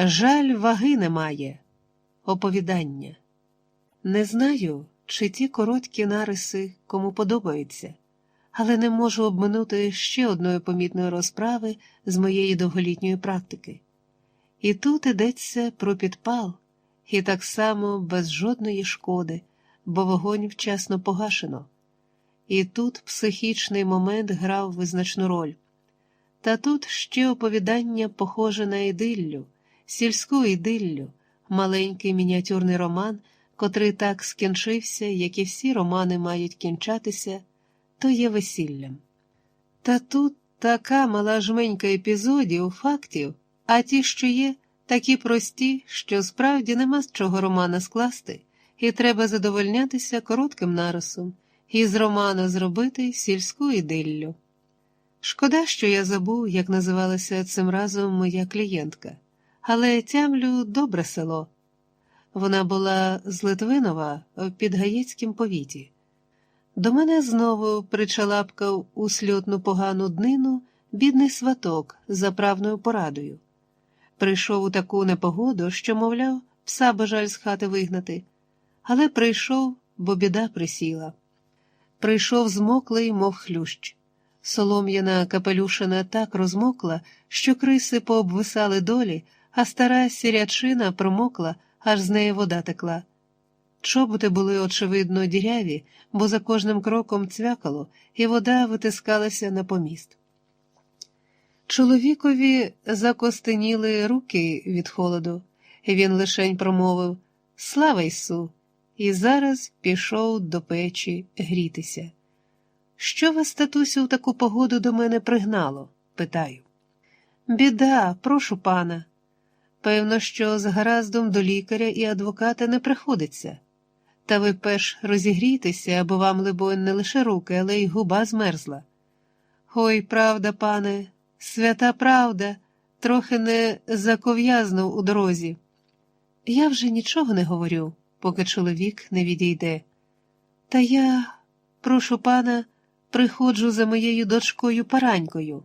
Жаль, ваги немає. Оповідання. Не знаю, чи ті короткі нариси кому подобаються, але не можу обминути ще одної помітної розправи з моєї довголітньої практики. І тут йдеться про підпал, і так само без жодної шкоди, бо вогонь вчасно погашено. І тут психічний момент грав визначну роль. Та тут ще оповідання похоже на ідиллю, сільську ідиллю, маленький мініатюрний роман, котрий так скінчився, як і всі романи мають кінчатися, то є весіллям. Та тут така мала жменька епізодів, фактів, а ті, що є, такі прості, що справді нема з чого романа скласти, і треба задовольнятися коротким нарисом, і з романа зробити сільську ідиллю. Шкода, що я забув, як називалася цим разом моя клієнтка, але тямлю добре село. Вона була з Литвинова в Підгаєцькім повіті. До мене знову причалапкав у сльотну погану днину бідний сваток за правною порадою. Прийшов у таку непогоду, що, мовляв, пса бажаль з хати вигнати, але прийшов, бо біда присіла. Прийшов змоклий, мов хлющ. Солом'яна капелюшина так розмокла, що криси пообвисали долі, а стара сірячина промокла, аж з неї вода текла. Чоботи були, очевидно, діряві, бо за кожним кроком цвякало, і вода витискалася на поміст. Чоловікові закостеніли руки від холоду, він лишень промовив Слава Ісу! І зараз пішов до печі грітися. Що вас, татусю, в таку погоду до мене пригнало? питаю. Біда, прошу пана. Певно, що з гараздом до лікаря і адвоката не приходиться. Та ви перш розігрійтеся, бо вам, либонь, не лише руки, але й губа змерзла. Ой, правда, пане, свята правда, трохи не заков'язнув у дорозі. Я вже нічого не говорю, поки чоловік не відійде. Та я, прошу пана, приходжу за моєю дочкою Паранькою.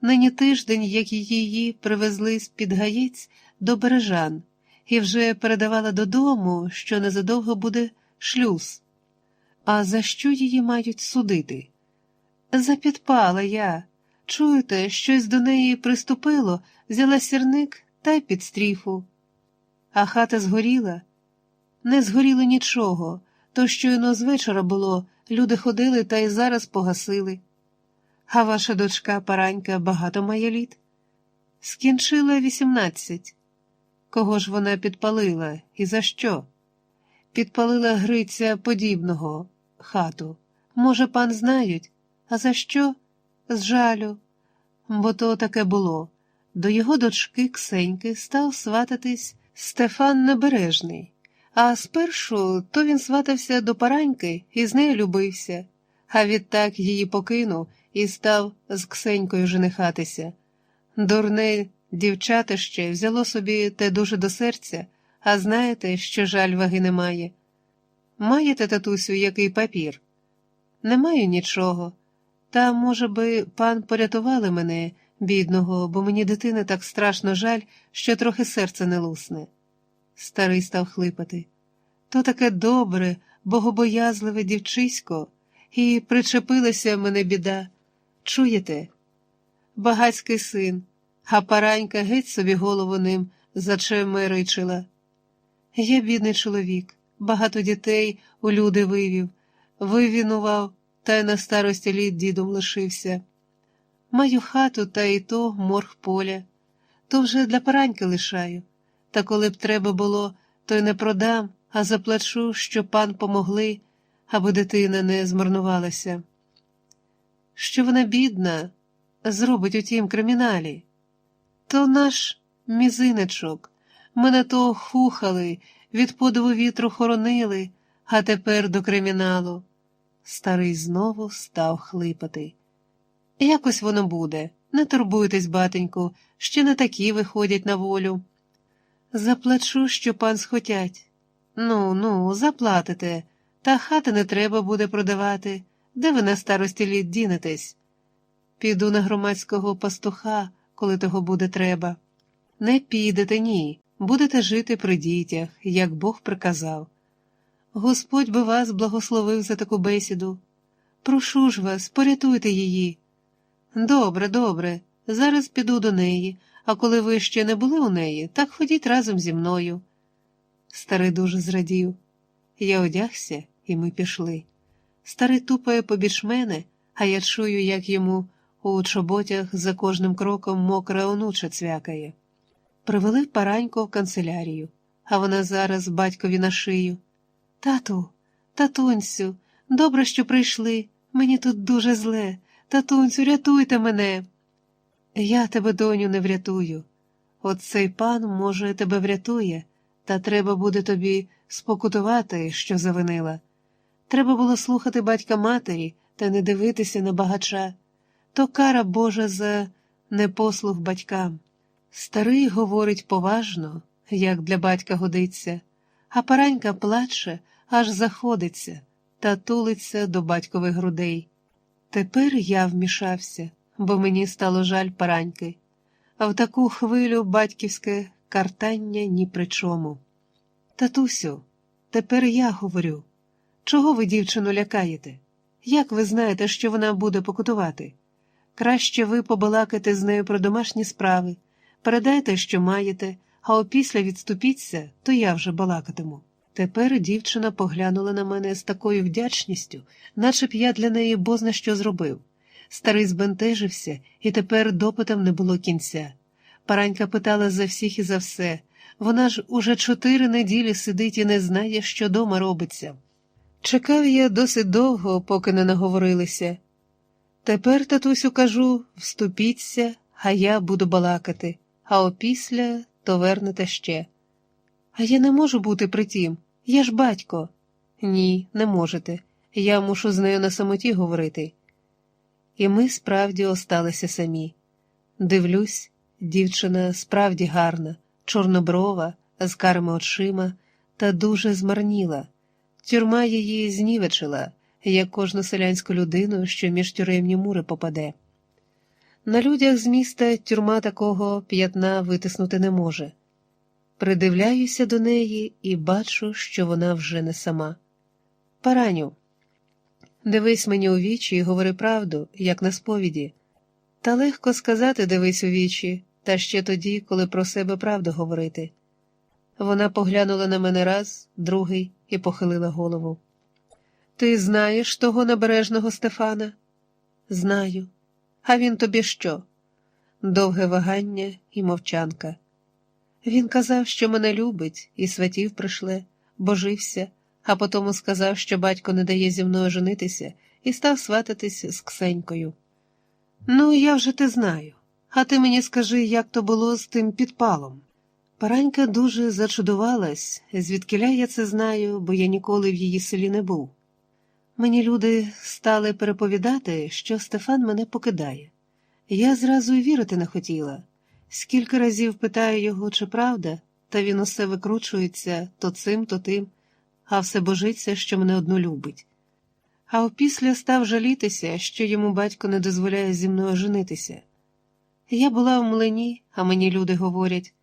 Нині тиждень, як її привезли з під гаєць до бережан, і вже передавала додому, що незадовго буде шлюз. А за що її мають судити? Запідпала я. Чуєте, щось до неї приступило, взяла сірник та й під стріху. А хата згоріла? Не згоріло нічого, то щойно з вечора було, люди ходили та й зараз погасили. А ваша дочка Паранька багато має літ? Скінчила вісімнадцять. Кого ж вона підпалила і за що? Підпалила Гриця подібного хату. Може, пан знають, а за що? З жалю. Бо то таке було. До його дочки Ксеньки став свататись Стефан Небережний, а спершу то він сватався до Параньки і з нею любився, а відтак її покинув і став з Ксенькою женихатися. Дурне дівчатище взяло собі те дуже до серця, а знаєте, що жаль ваги немає. Маєте, татусю, який папір? Не маю нічого. Та, може би, пан порятували мене, бідного, бо мені дитини так страшно жаль, що трохи серце не лусне. Старий став хлипати. То таке добре, богобоязливе дівчисько, і причепилася мене біда. Чуєте? Багацький син, а паранька геть собі голову ним зачемеричила. Я бідний чоловік, багато дітей у люди вивів, вивінував, та й на старості літ дідом лишився. Маю хату та й то морг поля, то вже для параньки лишаю, та коли б треба було, то й не продам, а заплачу, що пан помогли, аби дитина не змарнувалася. Що вона бідна, зробить у тім криміналі, то наш мізиничок, мене то хухали, від подиву вітру хоронили, а тепер до криміналу. Старий знову став хлипати. Якось воно буде. Не турбуйтесь, батеньку, ще не такі виходять на волю. Заплачу, що пан схотять. Ну, ну, заплатите, та хати не треба буде продавати. Де ви на старості літ дінетесь? Піду на громадського пастуха, коли того буде треба. Не підете, ні, будете жити при дітях, як Бог приказав. Господь би вас благословив за таку бесіду. Прошу ж вас, порятуйте її. Добре, добре, зараз піду до неї, а коли ви ще не були у неї, так ходіть разом зі мною. Старий дуже зрадів. Я одягся, і ми пішли. Старий тупає побіч мене, а я чую, як йому у чоботях за кожним кроком мокра онуча цвякає. Привели параньку в канцелярію, а вона зараз батькові на шию. Тату, татунцю, добре, що прийшли. Мені тут дуже зле. Татунцю, рятуйте мене. Я тебе, доню, не врятую. От цей пан, може, тебе врятує, та треба буде тобі спокутувати, що завинила. Треба було слухати батька матері та не дивитися на багача. То кара Божа за непослух батькам. Старий говорить поважно, як для батька годиться, а паранька плаче, аж заходиться та тулиться до батькових грудей. Тепер я вмішався, бо мені стало жаль параньки, а в таку хвилю батьківське картання ні при чому. Татусю, тепер я говорю. Чого ви дівчину лякаєте? Як ви знаєте, що вона буде покутувати? Краще ви побалакайте з нею про домашні справи, передайте, що маєте, а опісля відступіться, то я вже балакатиму. Тепер дівчина поглянула на мене з такою вдячністю, наче б я для неї бозна що зробив. Старий збентежився, і тепер допитам не було кінця. Паранька питала за всіх і за все. Вона ж уже чотири неділі сидить і не знає, що дома робиться. Чекав я досить довго, поки не наговорилися. Тепер, татусю, кажу, вступіться, а я буду балакати, а опісля то вернете ще. А я не можу бути при тім. Я ж батько. Ні, не можете. Я мушу з нею на самоті говорити. І ми справді осталися самі. Дивлюсь, дівчина справді гарна, чорноброва, з карими очима, та дуже змарніла. Тюрма її знівечила, як кожну селянську людину, що між тюремні мури попаде. На людях з міста тюрма такого п'ятна витиснути не може. Придивляюся до неї і бачу, що вона вже не сама. Параню, дивись мені у вічі і говори правду, як на сповіді. Та легко сказати дивись у вічі, та ще тоді, коли про себе правду говорити. Вона поглянула на мене раз, другий і похилила голову. Ти знаєш того набережного Стефана? Знаю. А він тобі що? Довге вагання і мовчанка. Він казав, що мене любить, і сватів пришле, божився, а потому сказав, що батько не дає зі мною женитися, і став свататись з Ксенькою. Ну, я вже те знаю. А ти мені скажи, як то було з тим підпалом. Паранька дуже зачудувалась, звідкиля я це знаю, бо я ніколи в її селі не був. Мені люди стали переповідати, що Стефан мене покидає. Я зразу й вірити не хотіла. Скільки разів питаю його, чи правда, та він усе викручується то цим, то тим, а все божиться, що мене одну любить. А опісля став жалітися, що йому батько не дозволяє зі мною женитися. Я була в млині, а мені люди говорять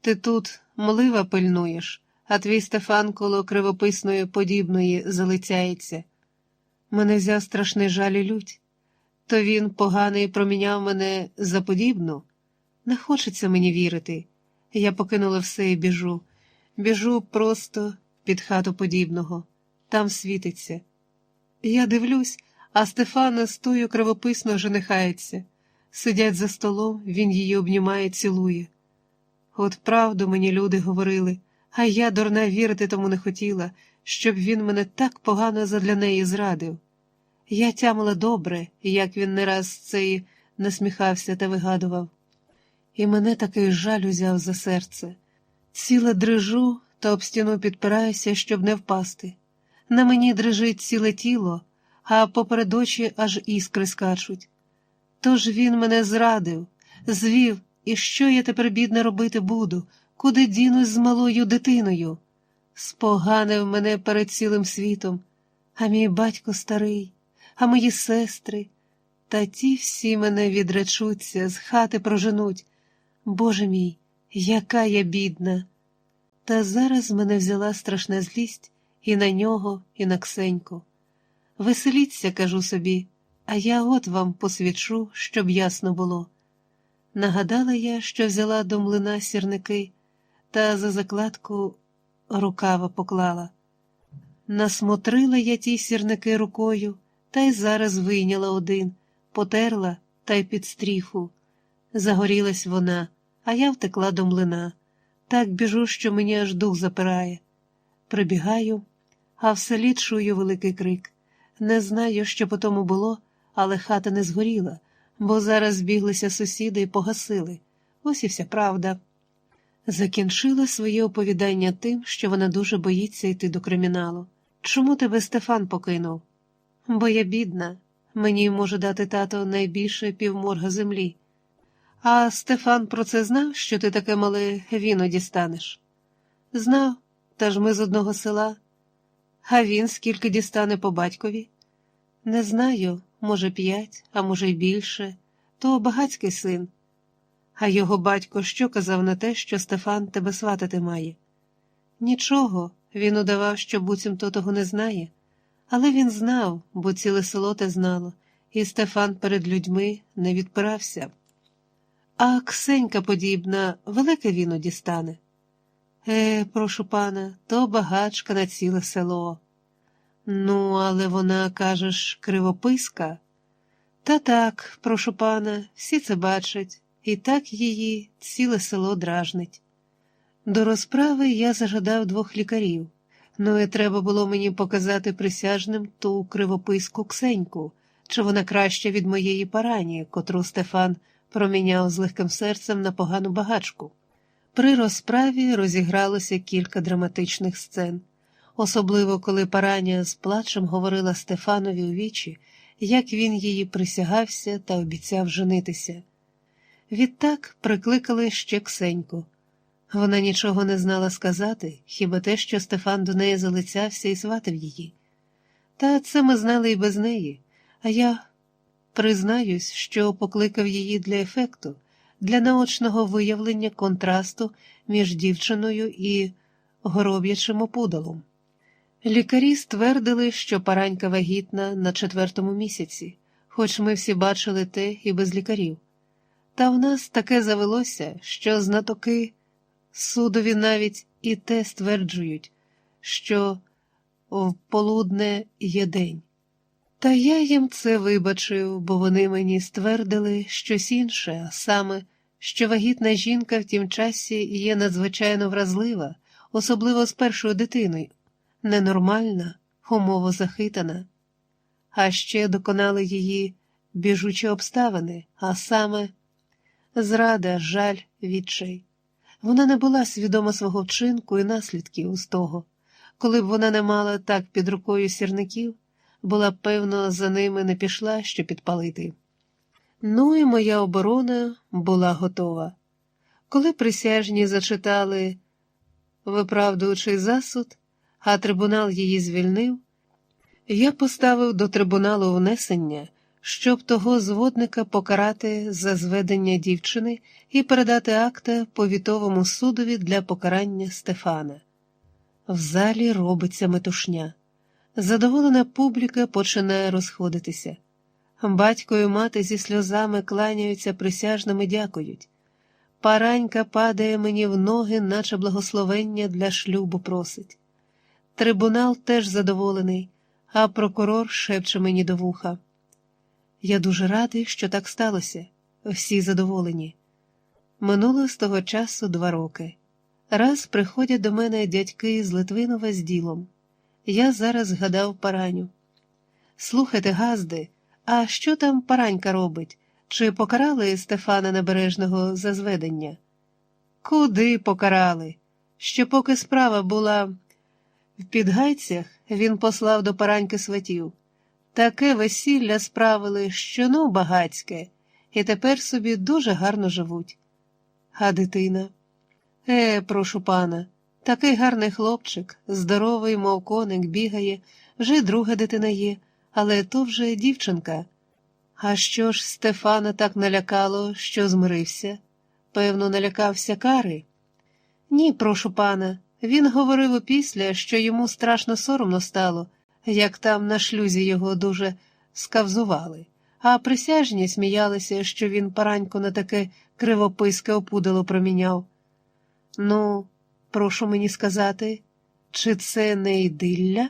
ти тут млива пильнуєш, а твій Стефан коло кривописної подібної залицяється. Мене взяв страшний жаль і лють. То він поганий проміняв мене за подібну. Не хочеться мені вірити. Я покинула все і біжу. Біжу просто під хату подібного, там світиться. Я дивлюсь, а Стефана з тою кривописно женихається. Сидять за столом, він її обнімає, цілує. От правду мені люди говорили, а я, дурна, вірити тому не хотіла, щоб він мене так погано задля неї зрадив. Я тямила добре, як він не раз цей насміхався та вигадував. І мене такий жаль узяв за серце. Ціле дрижу та об стіну підпираюся, щоб не впасти. На мені дрижить ціле тіло, а поперед очі аж іскри скачуть. Тож він мене зрадив, звів, і що я тепер, бідне, робити буду, куди дінусь з малою дитиною? Споганив мене перед цілим світом, а мій батько старий, а мої сестри, та ті всі мене відречуться, з хати проженуть. Боже мій, яка я бідна. Та зараз мене взяла страшна злість і на нього, і на Ксеньку. Веселіться, кажу собі, а я от вам посвідчу, щоб ясно було. Нагадала я, що взяла до млина сірники, та за закладку рукава поклала. Насмотрила я ті сірники рукою, та й зараз вийняла один, потерла та й під стріху. Загорілась вона, а я втекла до млина. Так біжу, що мені аж дух запирає. Прибігаю, а в селі чую великий крик. Не знаю, що по тому було, але хата не згоріла, бо зараз збіглися сусіди і погасили. Ось і вся правда. Закінчила своє оповідання тим, що вона дуже боїться йти до криміналу. Чому тебе Стефан покинув? Бо я бідна, мені може дати тато найбільше півморга землі. А Стефан про це знав, що ти таке мале віно дістанеш? Знав, та ж ми з одного села. А він скільки дістане по батькові? Не знаю, може, п'ять, а може, й більше, то багацький син. А його батько що казав на те, що Стефан тебе сватати має? Нічого, він удавав, що буцімто того не знає, але він знав, бо ціле село те знало, і Стефан перед людьми не відпирався. А Ксенька подібна, велике віно дістане. Е, прошу пана, то багачка на ціле село. Ну, але вона, кажеш, кривописка. Та так, прошу пана, всі це бачать, і так її ціле село дражнить. До розправи я зажадав двох лікарів, ну і треба було мені показати присяжним ту кривописку Ксеньку, чи вона краща від моєї парані, котру Стефан проміняв з легким серцем на погану багачку. При розправі розігралося кілька драматичних сцен, особливо коли параня з плачем говорила Стефанові у вічі, як він її присягався та обіцяв женитися. Відтак прикликали ще Ксеньку. Вона нічого не знала сказати, хіба те, що Стефан до неї залицявся і сватив її. Та це ми знали і без неї, а я признаюсь, що покликав її для ефекту, для наочного виявлення контрасту між дівчиною і гороб'ячим опудалом. Лікарі ствердили, що паранька вагітна на четвертому місяці, хоч ми всі бачили те і без лікарів. Та в нас таке завелося, що знатоки судові навіть і те стверджують, що в полудне є день. Та я їм це вибачив, бо вони мені ствердили щось інше, а саме, що вагітна жінка в тім часі є надзвичайно вразлива, особливо з першою дитиною, ненормальна, умово захитана, а ще доконали її біжучі обставини, а саме зрада, жаль, відчай. Вона не була свідома свого вчинку і наслідків з того, коли б вона не мала так під рукою сірників, була б, певно, за ними не пішла, що підпалити. Ну і моя оборона була готова. Коли присяжні зачитали виправдуючий засуд, а трибунал її звільнив, я поставив до трибуналу внесення, щоб того зводника покарати за зведення дівчини і передати акта повітовому судові для покарання Стефана. В залі робиться метушня. Задоволена публіка починає розходитися. Батько і мати зі сльозами кланяються присяжним і дякують. Паранька падає мені в ноги, наче благословення для шлюбу просить. Трибунал теж задоволений, а прокурор шепче мені до вуха. Я дуже радий, що так сталося, всі задоволені. Минуло з того часу два роки. Раз приходять до мене дядьки з Литвинова з ділом. Я зараз згадав параню. Слухайте, Газди, а що там паранька робить? Чи покарали Стефана Набережного за зведення? Куди покарали? Що поки справа була в підгайцях, він послав до параньки сватів. Таке весілля справили, що ну багацьке, і тепер собі дуже гарно живуть. А дитина? Е, прошу пана, такий гарний хлопчик, здоровий, мов коник, бігає, вже друга дитина є, але то вже дівчинка. А що ж Стефана так налякало, що змирився? Певно, налякався кари. Ні, прошу пана. Він говорив опісля, що йому страшно соромно стало, як там на шлюзі його дуже скавзували, а присяжні сміялися, що він паранько на таке кривопиське опудало проміняв. Ну, прошу мені сказати, чи це не ідилля?